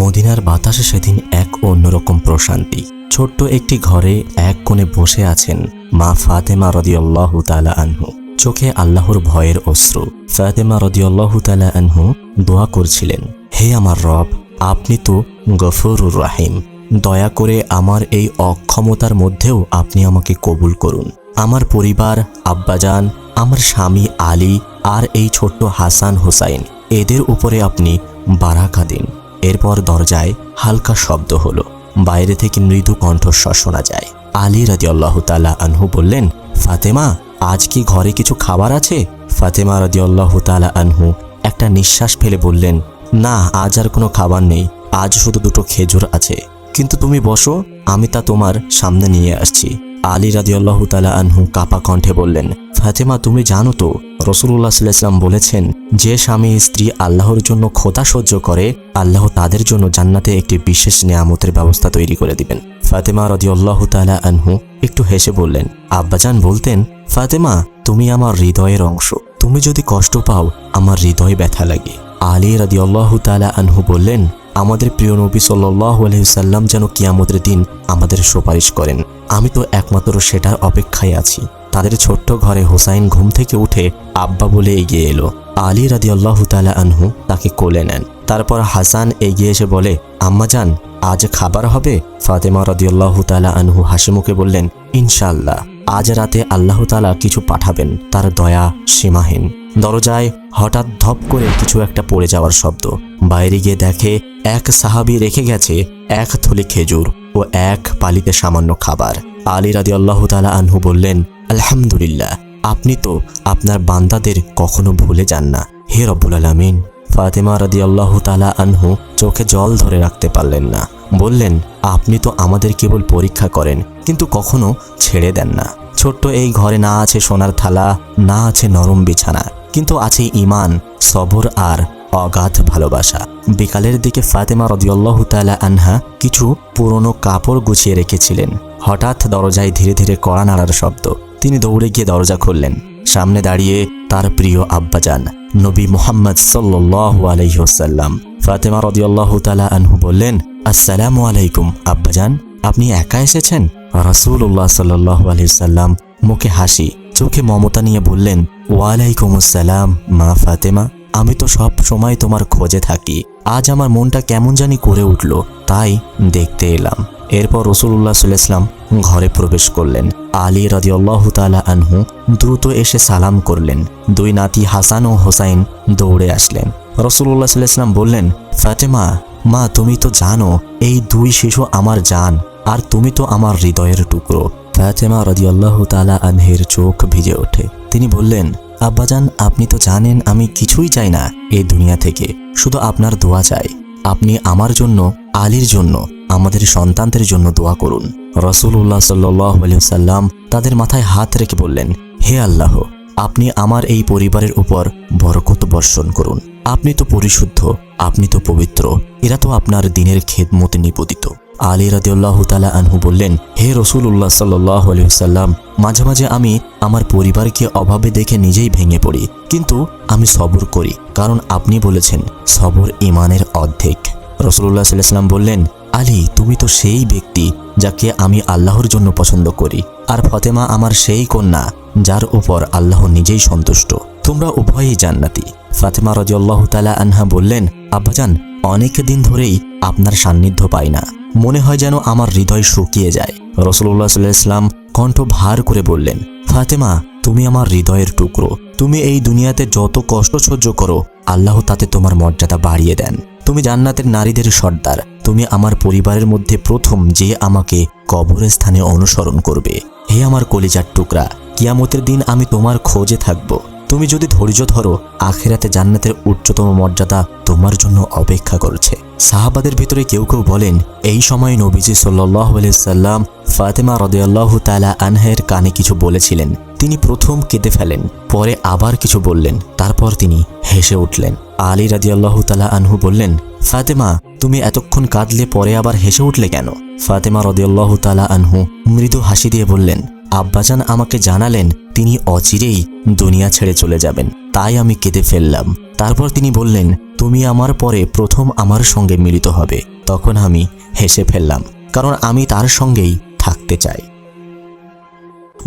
মদিনার বাতাসে সেদিন এক অন্যরকম প্রশান্তি। ছোট্ট একটি ঘরে এক কোণে বসে আছেন মা ফাতেমা রদিয়াল্লাহু তালা আনহু। চোখে আল্লাহর ভয়ের অশ্রু। ফাতেমা রদিয়াল্লাহু তালা আনহু দোয়া করছিলেন, হে আমার রব, আপনি তো গফরুর রাহিম। দয়া করে আমার এই অক্ষমতার মধ্যেও আপনি আমাকে কবুল করুন। আমার পরিবার, আব্বাজান, আমার স্বামী আলী আর এই ছোট্ট হাসান হোসাইন, এদের উপরে আপনি বারাকা দিন। এরপর দরজায় হালকা শব্দ হলো। বাইরে থেকে মৃদু কণ্ঠস্বর শোনা যায়। আলী রাজি আল্লাহ তালা আনহু বললেন, ফাতেমা, আজ কি ঘরে কিছু খাবার আছে? ফাতেমা রাজি আল্লাহ তালা আনহু একটা নিঃশ্বাস ফেলে বললেন, না, আজ আর কোনো খাবার নেই। আজ শুধু দুটো খেজুর আছে। কিন্তু তুমি বসো, আমি তা তোমার সামনে নিয়ে আসছি। আলী রাদিয়াল্লাহু তালা আনহু কাপা কণ্ঠে বললেন, ফাতেমা, তুমি জানো তো রসুল্লাহ সাল্লাম বলেছেন, যে স্বামী স্ত্রী আল্লাহর জন্য খোদা সহ্য করে, আল্লাহ তাদের জন্য জান্নাতে একটি বিশেষ নিয়ামতের ব্যবস্থা তৈরি করে দিবেন। ফাতেমা রদিয়াল্লাহু তালা আনহু একটু হেসে বললেন, আব্বাজান বলতেন, ফাতেমা, তুমি আমার হৃদয়ের অংশ, তুমি যদি কষ্ট পাও, আমার হৃদয় ব্যথা লাগে। আলী রাদিয়াল্লাহু তালা আনহু বললেন আমাদের প্রিয় নবী সাল্লাহ আলহিসাল্লাম যেন কিয়ামতের দিন আমাদের সুপারিশ করেন। আমি তো একমাত্র সেটার অপেক্ষায় আছি। তাদের ছোট্ট ঘরে হোসাইন ঘুম থেকে উঠে আব্বা বলে এগিয়ে এলো। আলী রাদি আল্লাহ আনহু তাকে কোলে নেন। তারপর হাসান এগিয়ে এসে বলে, আম্মা আম্মাজান আজ খাবার হবে? ফাতেমা রদিয়াল্লাহু তালা আনহু হাসি মুখে বললেন, ইনশাআল্লাহ, আজ রাতে আল্লাহ তালা কিছু পাঠাবেন। তার দয়া সীমাহীন। দরজায় হঠাৎ ধপ করে কিছু একটা পড়ে যাওয়ার শব্দ। বাইরে গিয়ে দেখে এক সাহাবি রেখে গেছে এক থলি খেজুর ও এক পালিতে সামান্য খাবার। আলী রাদি আল্লাহ তালা আনহু বললেন, আলহামদুলিল্লাহ, আপনি তো আপনার বান্দাদের কখনো ভুলে যান না। হে রব্বুল আলমিন। ফাতেমা রাদি আল্লাহ তালা আনহু চোখে জল ধরে রাখতে পারলেন না। বললেন, আপনি তো আমাদের কেবল পরীক্ষা করেন, কিন্তু কখনো ছেড়ে দেন না। ছোট্ট এই ঘরে না আছে সোনার থালা, না আছে নরম বিছানা, কিন্তু আছে ইমান সবর আর অগাধ ভালোবাসা। বিকালের দিকে ফাতেমা রদিয়াল্লাহ তালা আনহা কিছু পুরনো কাপড় গুছিয়ে রেখেছিলেন। হঠাৎ দরজায় ধীরে ধীরে কড়া নাড়ার শব্দ। তিনি দৌড়ে গিয়ে দরজা খুললেন। সামনে দাঁড়িয়ে তার প্রিয় আব্বাজান, নবী মোহাম্মদ সাল্লাহ আলহিহসাল্লাম ফাতেমা রদিয়াল্লাহ তালা আনহু বললেন, আসসালামু আলাইকুম আব্বাজান, আপনি একা এসেছেন? রাসূলুল্লাহ সাল্লাহ আলহিসাল্লাম মুখে হাসি, চোখে মমতা নিয়ে বললেন, ওয়ালাইকুম আসসালাম মা ফাতেমা। আমি তো সব সময় তোমার খোঁজে থাকি। আজ আমার মনটা কেমন জানি করে উঠল, তাই দেখতে এলাম। এরপর রসুল্লাহ সাল্লাম ঘরে প্রবেশ করলেন। আলী রাদিয়াল্লাহ তালা আনহু দ্রুত এসে সালাম করলেন। দুই নাতি হাসান ও হোসাইন দৌড়ে আসলেন। রসুল্লাহ সাল্লাম বললেন, ফাতেমা, মা, তুমি তো জানো, এই দুই শিশু আমার জান, আর তুমি তো আমার হৃদয়ের টুকরো। ফাতেমা রাদিয়াল্লাহু তালা আনহের চোখ ভিজে ওঠে। তিনি বললেন আব্বাজান, আপনি তো জানেন আমি কিছুই চাই না এই দুনিয়া থেকে। শুধু আপনার দোয়া চাই। আপনি আমার জন্য, আলীর জন্য, আমাদের সন্তানদের জন্য দোয়া করুন। রসুল্লাহ সাল্লাহ সাল্লাম তাদের মাথায় হাত রেখে বললেন, হে আল্লাহ, আপনি আমার এই পরিবারের উপর বরকত বর্ষণ করুন। আপনি তো পরিশুদ্ধ, আপনি তো পবিত্র, এরা তো আপনার দিনের খেদমতে নিপতিত আলী রাদিউল্লাহ তালা আনহু বললেন, হে রসুল্লাহ সাল্লাহ সাল্লাম মাঝে মাঝে আমি আমার পরিবারকে অভাবে দেখে নিজেই ভেঙে পড়ি, কিন্তু আমি সবর করি, কারণ আপনি বলেছেন, সবর ইমানের অর্ধেক। রসুল্লাহ সাল্লাম বললেন, আলী, তুমি তো সেই ব্যক্তি যাকে আমি আল্লাহর জন্য পছন্দ করি, আর ফতেমা আমার সেই কন্যা, যার উপর আল্লাহ নিজেই সন্তুষ্ট। তোমরা উভয়ই জান্নাতি। ফাতেমা রজিয়াল্লাহ তালা আনহা বললেন, আব্বাজান, অনেক দিন ধরেই আপনার সান্নিধ্য পাই না। মনে হয় যেন আমার হৃদয় শুকিয়ে যায়। রসুল্লাহ সাল্লাম কণ্ঠ ভার করে বললেন, ফাতেমা, তুমি আমার হৃদয়ের টুকরো। তুমি এই দুনিয়াতে যত কষ্ট সহ্য করো, আল্লাহ তাতে তোমার মর্যাদা বাড়িয়ে দেন। তুমি জান্নাতের নারীদের সর্দার। তুমি আমার পরিবারের মধ্যে প্রথম যে আমাকে কবরের স্থানে অনুসরণ করবে। হে আমার কলিজার টুকরা, কিয়ামতের দিন আমি তোমার খোঁজে থাকব। তুমি যদি ধৈর্য ধরো, আখেরাতে জান্নাতের উচ্চতম মর্যাদা তোমার জন্য অপেক্ষা করছে। সাহাবাদের ভিতরে কেউ কেউ বলেন, এই সময় নবীজি সাল্লাহ সাল্লাম ফাতেমা রদেয়াল্লাহ তালা আনহের কানে কিছু বলেছিলেন। তিনি প্রথম কেঁদে ফেলেন, পরে আবার কিছু বললেন, তারপর তিনি হেসে উঠলেন। আলী রাদিয়াল্লাহু তালা আনহু বললেন, ফাতেমা, তুমি এতক্ষণ কাঁদলে পরে আবার হেসে উঠলে কেন? ফাতেমা রদিয়াল্লাহু তালা আনহু মৃদু হাসি দিয়ে বললেন আব্বাজান আমাকে জানালেন, তিনি অচিরেই দুনিয়া ছেড়ে চলে যাবেন। তাই আমি কেঁদে ফেললাম। তারপর তিনি বললেন, তুমি আমার পরে প্রথম আমার সঙ্গে মিলিত হবে। তখন আমি হেসে ফেললাম, কারণ আমি তার সঙ্গেই থাকতে চাই।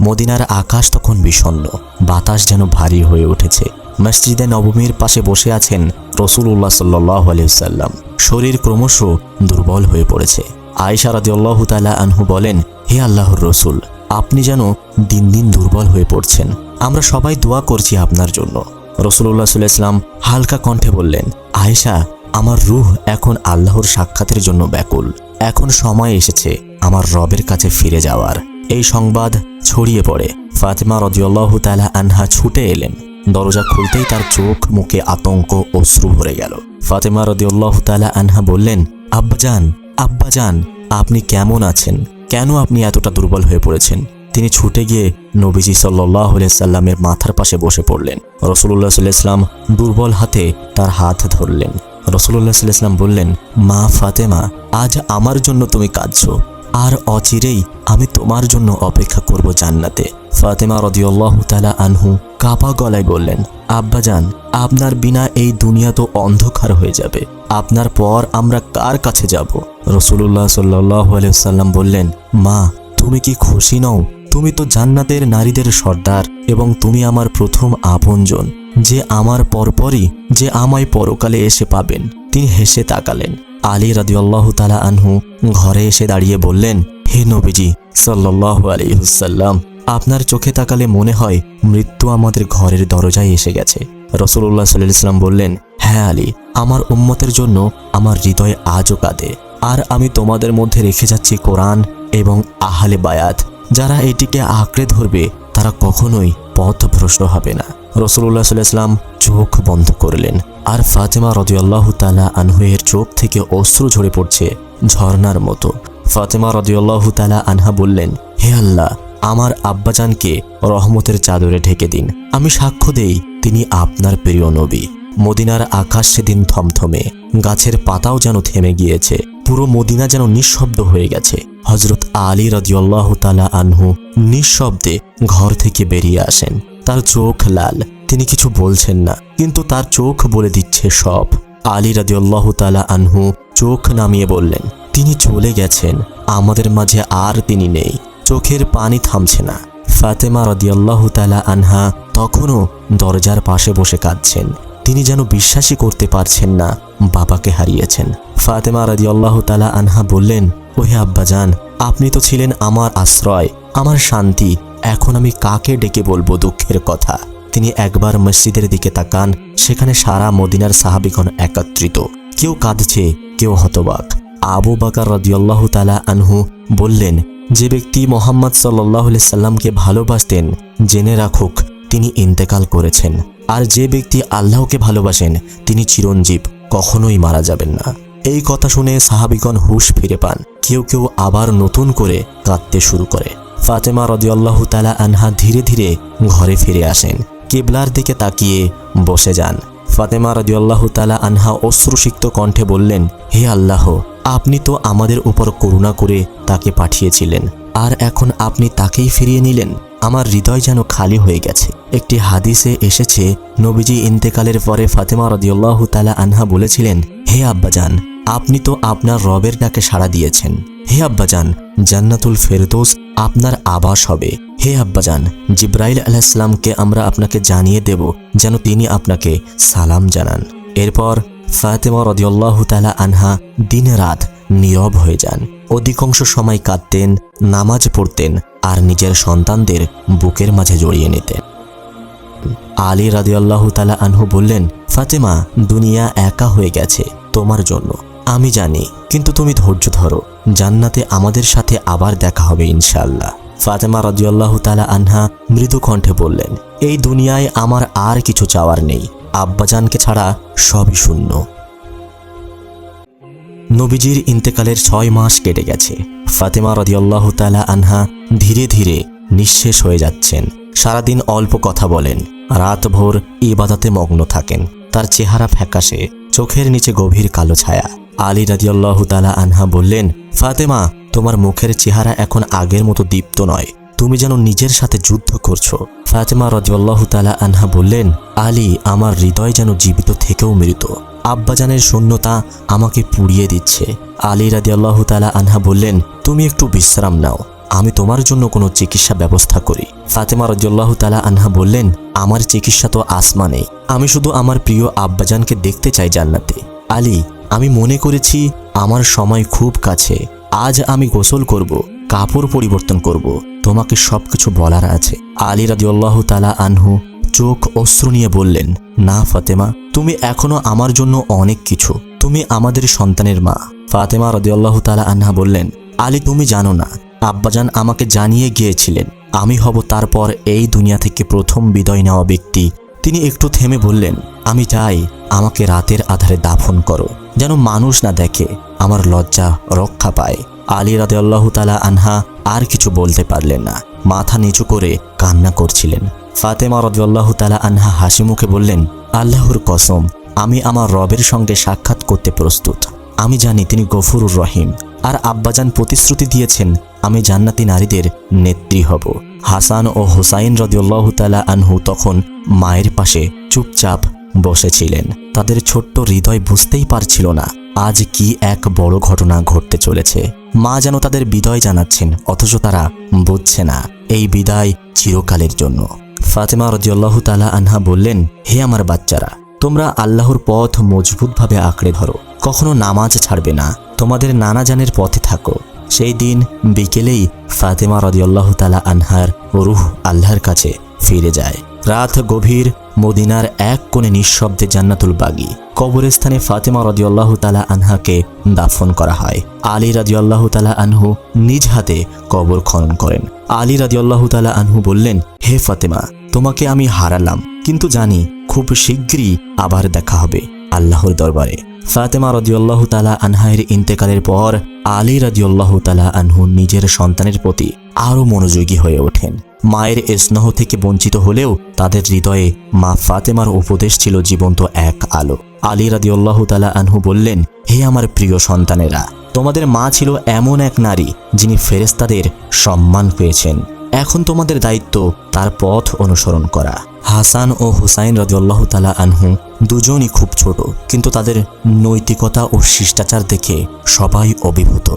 মদিনার আকাশ তখন বিষণ্ণ, বাতাস যেন ভারী হয়ে উঠেছে। মসজিদে নবমীর পাশে বসে আছেন রসুল্লাহ সাল্লাহ আলিয়াল্লাম শরীর ক্রমশ দুর্বল হয়ে পড়েছে। আয়সা রাদিউল্লাহ তালা আনহু বলেন, হে আল্লাহর রসুল আপনি যেন দিন দিন দুর্বল হয়ে পড়ছেন। আমরা সবাই দোয়া করছি আপনার জন্য। রসুল্লাহ সাল্লাম হালকা কণ্ঠে বললেন, আয়েশা, আমার রুহ এখন আল্লাহর সাক্ষাতের জন্য ব্যাকুল। এখন সময় এসেছে আমার রবের কাছে ফিরে যাওয়ার। এই সংবাদ ছড়িয়ে পড়ে। ফাতেমা রদিউল্লাহ তালা আনহা ছুটে এলেন। দরজা খুলতেই তার চোখ মুখে আতঙ্ক অশ্রু ভরে গেল। ফাতেমা রদিউল্লাহ তালা আনহা বললেন, আব্বাজান আব্বাজান, আপনি কেমন আছেন? কেন আপনি এতটা দুর্বল হয়ে পড়েছেন? তিনি ছুটে গিয়ে নবীজি সাল্লাহ সাল্লামের মাথার পাশে বসে পড়লেন। রসুল্লাহ সাল্লাম দুর্বল হাতে তার হাত ধরলেন। রসুল্লাহ সাল্লাম বললেন, মা ফাতেমা, আজ আমার জন্য তুমি কাঁদছ। আর অচিরেই আমি তোমার জন্য অপেক্ষা করব জান্নাতে। ফাতেমা রদিউল্লাহ তালা আনহু কাপা গলায় বললেন আব্বাজান আপনার বিনা এই দুনিয়া তো অন্ধকার হয়ে যাবে। আপনার পর আমরা কার কাছে যাব? রসুল্লাহ সাল্লাহ সাল্লাম বললেন, মা, তুমি কি খুশি নও? তুমি তো জান্নাতের নারীদের সর্দার এবং তুমি আমার প্রথম আপনজন। যে আমার পরপরই, যে আমায় পরকালে এসে পাবেন, তিনি হেসে তাকালেন। আলী রাদিউল্লাহ তালা আনহু ঘরে এসে দাঁড়িয়ে বললেন, হে নবীজি সাল্লাহ আলিহুসাল্লাম আপনার চোখে তাকালে মনে হয় মৃত্যু আমাদের ঘরের দরজায় এসে গেছে। রসুল্লাহ সাল্লাম বললেন হ্যাঁ আলী, আমার উম্মতের জন্য আমার হৃদয় আজও কাঁদে। আর আমি তোমাদের মধ্যে রেখে যাচ্ছি কোরআন এবং আহালে বায়াত। যারা এটিকে আঁকড়ে ধরবে, তারা কখনোই পথভ্রষ্ট হবে না। রসুল্লাহ সাল্লাম চোখ বন্ধ করলেন। আর ফাতেমা রদিয়াল্লাহ তালা আনহুয়ের চোখ থেকে অশ্রু ঝরে পড়ছে ঝর্নার মতো। ফাতেমা রদিয়াল্লাহ তালা আনহা বললেন, হে আল্লাহ আমার আব্বাজানকে রহমতের চাদরে ঢেকে দিন। আমি সাক্ষ্য দেই, তিনি আপনার প্রিয় নবী। মদিনার আকাশ সেদিন থমথমে। গাছের পাতাও যেন থেমে গিয়েছে। পুরো মদিনা যেন নিঃশব্দ হয়ে গেছে। হজরত আলী রাজিউল্লাহ তালা আনহু নিঃশব্দে ঘর থেকে বেরিয়ে আসেন। তার চোখ লাল, তিনি কিছু বলছেন না, কিন্তু তার চোখ বলে দিচ্ছে সব। আলী রাজিউল্লাহ তালা আনহু চোখ নামিয়ে বললেন, তিনি চলে গেছেন, আমাদের মাঝে আর তিনি নেই। চোখের পানি থামছে না। ফাতেমা রদিয়াল্লাহ তালা আনহা তখনও দরজার পাশে বসে কাঁদছেন। তিনি যেন বিশ্বাসই করতে পারছেন না, বাবাকে হারিয়েছেন। ফাতেমা রদিয়াল্লাহ তালা আনহা বললেন, ওহে আব্বাজান, আপনি তো ছিলেন আমার আশ্রয়, আমার শান্তি, এখন আমি কাকে ডেকে বলব দুঃখের কথা? তিনি একবার মসজিদের দিকে তাকান, সেখানে সারা মদিনার সাহাবিগণ একত্রিত। কেউ কাঁদছে, কেউ হতবাক। আবু বাকার রদিয়াল্লাহ তালা আনহু বললেন যে ব্যক্তি মোহাম্মদ সাল্লাহ সাল্লামকে ভালোবাসতেন, জেনে রাখুক, তিনি ইন্তেকাল করেছেন। আর যে ব্যক্তি আল্লাহকে ভালোবাসেন, তিনি চিরঞ্জীব, কখনোই মারা যাবেন না। এই কথা শুনে সাহাবিগণ হুশ ফিরে পান। কেউ কেউ আবার নতুন করে কাঁদতে শুরু করে। ফাতেমা রদিয়াল্লাহ তালা আনহা ধীরে ধীরে ঘরে ফিরে আসেন। কেবলার দিকে তাকিয়ে বসে যান। ফাতেমা রদিয়াল্লাহ তালা আনহা অশ্রুসিক্ত কণ্ঠে বললেন, হে আল্লাহ আপনি তো আমাদের উপর করুণা করে তাকে পাঠিয়েছিলেন, আর এখন আপনি তাকেই ফিরিয়ে নিলেন। আমার হৃদয় যেন খালি হয়ে গেছে। একটি হাদিসে এসেছে, নবীজি ইন্তেকালের পরে ফাতেমা রদিউল্লাহ তালা আনহা বলেছিলেন, হে আব্বাজান, আপনি তো আপনার রবের ডাকে সাড়া দিয়েছেন। হে আব্বাজান, জান্নাতুল ফেরদৌস আপনার আবাস হবে। হে আব্বাজান, জিব্রাইল আলাহিসামকে আমরা আপনাকে জানিয়ে দেব, যেন তিনি আপনাকে সালাম জানান। এরপর ফাতেমা রদিউল্লাহ তালা আনহা দিন রাত নীরব হয়ে যান। অধিকাংশ সময় কাঁদতেন, নামাজ পড়তেন আর নিজের সন্তানদের বুকের মাঝে জড়িয়ে নিতেন। আলী রাদিয়াল্লাহ তালা আনহু বললেন, ফাতেমা, দুনিয়া একা হয়ে গেছে, তোমার জন্য। আমি জানি, কিন্তু তুমি ধৈর্য ধরো। জান্নাতে আমাদের সাথে আবার দেখা হবে ইনশাল্লাহ ফাতেমা রাদিয়াল্লাহ তালা আনহা মৃদু কণ্ঠে বললেন, এই দুনিয়ায় আমার আর কিছু চাওয়ার নেই। আব্বাজানকে ছাড়া সবই শূন্য। নবীজির ইন্তেকালের ছয় মাস কেটে গেছে। ফাতেমা রদিয়াল্লাহ তালা আনহা ধীরে ধীরে নিঃশেষ হয়ে যাচ্ছেন। সারাদিন অল্প কথা বলেন, রাতভর ইবাদাতে মগ্ন থাকেন। তার চেহারা ফ্যাকাশে, চোখের নিচে গভীর কালো ছায়া। আলী রাদিয়াল্লাহ তালা আনহা বললেন, ফাতেমা, তোমার মুখের চেহারা এখন আগের মতো দীপ্ত নয়। তুমি যেন নিজের সাথে যুদ্ধ করছ। ফাতেমা রদিয়াল্লাহু তালা আনহা বললেন, আলী, আমার হৃদয় যেন জীবিত থেকেও মৃত। আব্বাজানের শূন্যতা আমাকে পুড়িয়ে দিচ্ছে। আলী রাদিয়াল্লাহু তালা আনহা বললেন, তুমি একটু বিশ্রাম নাও। আমি তোমার জন্য কোনো চিকিৎসা ব্যবস্থা করি। ফাতেমা রদিয়াল্লাহু তালা আনহা বললেন, আমার চিকিৎসা তো আসমানে আমি শুধু আমার প্রিয় আব্বাজানকে দেখতে চাই জান্নাতে। আলী, আমি মনে করেছি আমার সময় খুব কাছে। আজ আমি গোসল করব, কাপড় পরিবর্তন করব। তোমাকে সবকিছু বলার আছে। আলী রাদিয়াল্লাহু তালা আনহু চোখ অশ্রু নিয়ে বললেন, না, ফাতেমা, তুমি এখনও আমার জন্য অনেক কিছু। তুমি আমাদের সন্তানের মা। ফাতেমা রদিয়াল্লাহু তালা আনহা বললেন, আলী, তুমি জানো না, আব্বাজান আমাকে জানিয়ে গিয়েছিলেন, আমি হব তারপর এই দুনিয়া থেকে প্রথম বিদায় নেওয়া ব্যক্তি। তিনি একটু থেমে বললেন, আমি চাই আমাকে রাতের আধারে দাফন করো, যেন মানুষ না দেখে আমার লজ্জা রক্ষা পায়। আলী রাদেআল্লাহ তালা আনহা আর কিছু বলতে পারলেন না। মাথা নিচু করে কান্না করছিলেন। ফাতেমা রদিয়াল্লাহ তালা আনহা হাসি মুখে বললেন, আল্লাহর কসম, আমি আমার রবের সঙ্গে সাক্ষাৎ করতে প্রস্তুত। আমি জানি তিনি গফুরুর রহিম। আর আব্বাজান প্রতিশ্রুতি দিয়েছেন, আমি জান্নাতি নারীদের নেত্রী হব। হাসান ও হোসাইন রদিউল্লাহ তালা আনহু তখন মায়ের পাশে চুপচাপ বসেছিলেন। তাদের ছোট্ট হৃদয় বুঝতেই পারছিল না আজ কি এক বড় ঘটনা ঘটতে চলেছে? মা যেন তাদের বিদায় জানাচ্ছেন, অথচ তারা বুঝছে না এই বিদায় চিরকালের জন্য। ফাতেমা রদিউল্লাহ তালা আনহা বললেন, হে আমার বাচ্চারা, তোমরা আল্লাহর পথ মজবুতভাবে আঁকড়ে ধরো। কখনো নামাজ ছাড়বে না। তোমাদের নানা জানের পথে থাকো। সেই দিন বিকেলেই ফাতেমা রদিয়াল্লাহ তালা আনহার রুহ আল্লাহর কাছে ফিরে যায়। রাত গভীর মদিনার এক কোণে নিঃশব্দে জান্নাতুল বাগি। কবরস্থানে ফাতেমা রদিয়াল্লাহ তালা আনহাকে দাফন করা হয়। আলী রাজিউল্লাহ তালা আনহু নিজ হাতে কবর খনন করেন। আলী রাজিউল্লাহ তালা আনহু বললেন, হে ফাতেমা, তোমাকে আমি হারালাম, কিন্তু জানি খুব শীঘ্রই আবার দেখা হবে। আল্লাহর দরবারে। ফাতেমা রদিউল্লাহ তালা আনহায়ের ইন্তেকালের পর আলী রাদিউল্লাহ তালা আনহু নিজের সন্তানের প্রতি আরও মনোযোগী হয়ে ওঠেন। মায়ের স্নেহ থেকে বঞ্চিত হলেও তাদের হৃদয়ে মা ফাতেমার উপদেশ ছিল জীবন্ত এক আলো। আলী রাদিউল্লাহ তালা আনহু বললেন, হে আমার প্রিয় সন্তানেরা, তোমাদের মা ছিল এমন এক নারী যিনি ফেরেস্তাদের সম্মান পেয়েছেন। এখন তোমাদের দায়িত্ব তার পথ অনুসরণ করা। হাসান ও হুসাইন রাজিউল্লাহ তালা আনহু দুজনই খুব ছোট, কিন্তু তাদের নৈতিকতা ও শিষ্টাচার দেখে সবাই অভিভূত।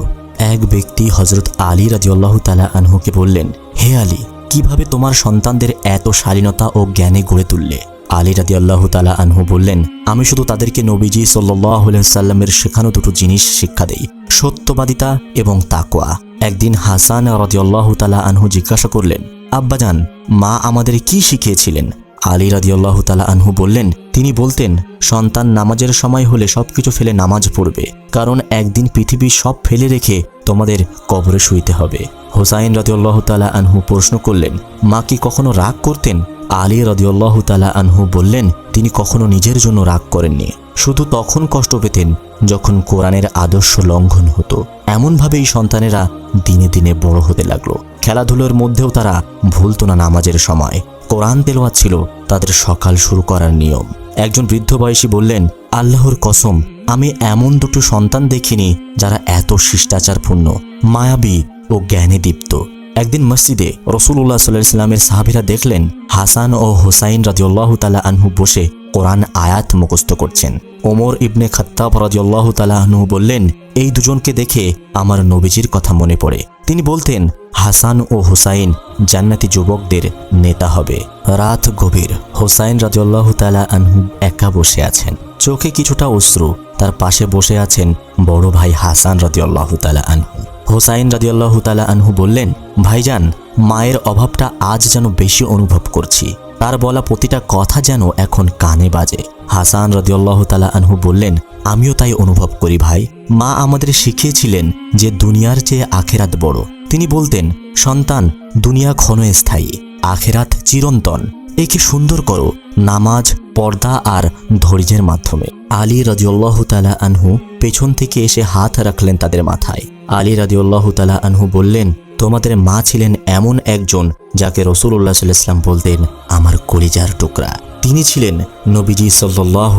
এক ব্যক্তি হজরত আলী রাজিউল্লাহ তালা আনহুকে বললেন, হে আলী, কীভাবে তোমার সন্তানদের এত শালীনতা ও জ্ঞানে গড়ে তুললে? আলী রাদি আল্লাহ তালা আনহু বললেন, আমি শুধু তাদেরকে নবীজি সাল্লাহ সাল্লামের শেখানো দুটো জিনিস শিক্ষা দেই, সত্যবাদিতা এবং তাকোয়া একদিন হাসান রদিয়াল্লাহ তালা আনহু জিজ্ঞাসা করলেন আব্বাজান মা আমাদের কি শিখিয়েছিলেন? আলী রাদিয়াল্লাহ তালা আনহু বললেন, তিনি বলতেন, সন্তান নামাজের সময় হলে সবকিছু ফেলে নামাজ পড়বে, কারণ একদিন পৃথিবী সব ফেলে রেখে তোমাদের কবরে শুইতে হবে। হোসাইন রাদিউল্লাহ তালা আনহু প্রশ্ন করলেন, মা কি কখনো রাগ করতেন? আলী রদিউল্লাহ তালা আনহু বললেন, তিনি কখনো নিজের জন্য রাগ করেননি, শুধু তখন কষ্ট পেতেন যখন কোরআনের আদর্শ লঙ্ঘন হতো। এমনভাবেই সন্তানেরা দিনে দিনে বড় হতে লাগল। খেলাধুলোর মধ্যেও তারা ভুলতো না নামাজের সময়। কোরআন তেলোয়া ছিল তাদের সকাল শুরু করার নিয়ম। একজন বৃদ্ধ বয়সী বললেন, আল্লাহর কসম, আমি এমন দুটো সন্তান দেখিনি যারা এত শিষ্টাচারপূর্ণ, মায়াবী ও জ্ঞানে দীপ্ত। একদিন মসজিদে রসুল্লাহ সাল্লাহ ইসলামের সাহাবিরা দেখলেন, হাসান ও হোসাইন রাজিউল্লাহ তালা আনহু বসে কোরআন আয়াত মুখস্থ করছেন। ওমর ইবনে খত্তাব রাজিউল্লাহ তালা আনহু বললেন, এই দুজনকে দেখে আমার নবীজির কথা মনে পড়ে। তিনি বলতেন, হাসান ও হোসাইন জান্নাতি যুবকদের নেতা হবে। রাত গভীর, হোসাইন রাজিউল্লাহ তালা আনহু একা বসে আছেন। চোখে কিছুটা অশ্রু, তার পাশে বসে আছেন বড় ভাই হাসান রাজিউল্লাহ তালা আনহু। হোসাইন রাদিয়াল্লাহু তালা আনহু বললেন, ভাইজান, মায়ের অভাবটা আজ যেন বেশি অনুভব করছি। তার বলা প্রতিটা কথা যেন এখন কানে বাজে। হাসান রদিয়াল্লাহ তালা আনহু বললেন, আমিও তাই অনুভব করি ভাই। মা আমাদের শিখিয়েছিলেন যে দুনিয়ার চেয়ে আখেরাত বড়। তিনি বলতেন, সন্তান, দুনিয়া ক্ষণস্থায়ী, আখেরাত চিরন্তন। একে সুন্দর করো, নামাজ, পর্দা আর ধৈর্যের মাধ্যমে। আলী রাজিউল্লাহ তালা আনহু পেছন থেকে এসে হাত রাখলেন তাদের মাথায়। আলী রাজিউল্লাহ তালা আনহু বললেন তোমাদের মা ছিলেন এমন একজন যাকে রসুল্লাহ সাল্লাম বলতেন, আমার কলিজার টুকরা। তিনি ছিলেন নবীজি সাল্লাহ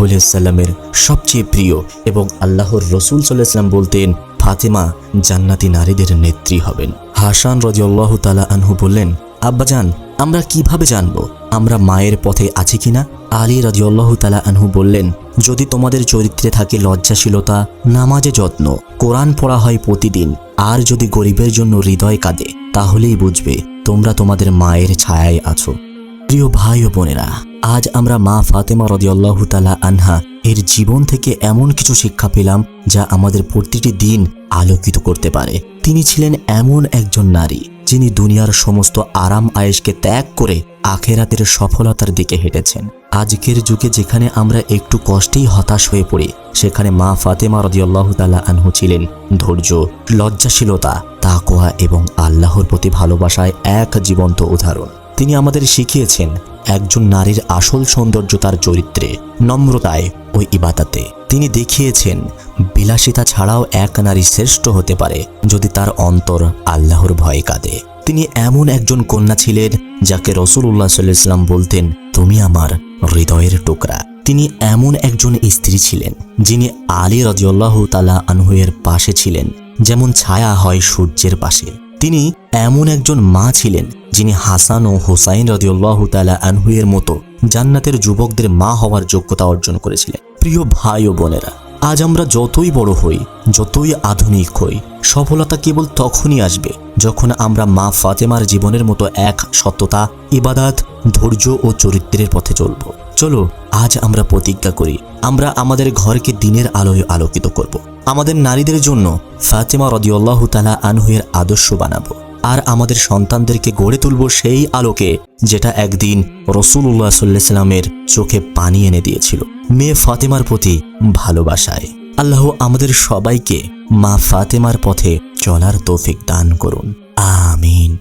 সবচেয়ে প্রিয় এবং আল্লাহর রসুল সাল্লাহাম বলতেন, ফাতেমা, জান্নাতি নারীদের নেত্রী হবেন। হাসান রজিউল্লাহ তালা আনহু বললেন আব্বাজান আমরা কীভাবে জানব? আমরা মায়ের পথে আছি কিনা? আলী রাজিউল্লাহ তালা আনহু বললেন, যদি তোমাদের চরিত্রে থাকে লজ্জাশীলতা, নামাজে যত্ন, কোরআন পড়া হয় প্রতিদিন, আর যদি গরিবের জন্য হৃদয় কাঁদে, তাহলেই বুঝবে তোমরা তোমাদের মায়ের ছায়ায় আছো। প্রিয় ভাই ও বোনেরা, আজ আমরা মা ফাতেমা রদিয়াল্লাহ তালা আনহা এর জীবন থেকে এমন কিছু শিক্ষা পেলাম যা আমাদের প্রতিটি দিন আলোকিত করতে পারে। তিনি ছিলেন এমন একজন নারী যিনি দুনিয়ার সমস্ত আরাম আয়েশকে ত্যাগ করে আখেরাতের সফলতার দিকে হেঁটেছেন। আজকের যুগে যেখানে আমরা একটু কষ্টেই হতাশ হয়ে পড়ি, সেখানে মা ফাতেমা রদিয়াল্লাহ তালা আনহু ছিলেন ধৈর্য, লজ্জাশীলতা তাকোয়া এবং আল্লাহর প্রতি ভালোবাসায় এক জীবন্ত উদাহরণ। তিনি আমাদের শিখিয়েছেন একজন নারীর আসল সৌন্দর্য তার চরিত্রে, নম্রতায় ও ইবাদাতে। তিনি দেখিয়েছেন বিলাসিতা ছাড়াও এক নারী শ্রেষ্ঠ হতে পারে যদি তার অন্তর আল্লাহর ভয়ে কাঁদে। তিনি এমন একজন কন্যা ছিলেন যাকে রসুল রসুল্লাহ সাল্লাম বলতেন, তুমি আমার হৃদয়ের টুকরা। তিনি এমন একজন স্ত্রী ছিলেন যিনি আলী রদিউল্লাহ তালা আনহুয়ের পাশে ছিলেন, যেমন ছায়া হয় সূর্যের পাশে। তিনি এমন একজন মা ছিলেন যিনি হাসান ও হোসাইন রদিউল্লাহ তালা আনহুয়ের মতো জান্নাতের যুবকদের মা হওয়ার যোগ্যতা অর্জন করেছিলেন। প্রিয় ভাই ও বোনেরা আজ আমরা যতই বড় হই, যতই আধুনিক হই, সফলতা কেবল তখনই আসবে যখন আমরা মা ফাতেমার জীবনের মতো এক সত্যতা, ইবাদাত, ধৈর্য ও চরিত্রের পথে চলব চলো, আজ আমরা প্রতিজ্ঞা করি, আমরা আমাদের ঘরকে দিনের আলোয় আলোকিত করব। আমাদের নারীদের জন্য ফাতেমা রদিউল্লাহ তালা আনহুয়ের আদর্শ বানাবো আর আমাদের সন্তানদেরকে গড়ে তুলব সেই আলোকে যেটা একদিন রসুল্লাহ সাল্লামের চোখে পানি এনে দিয়েছিল। মেয়ে ফাতেমার প্রতি ভালোবাসায়। আল্লাহ আমাদের সবাইকে মা ফাতেমার পথে চলার তৌফিক দান করুন। আমিন।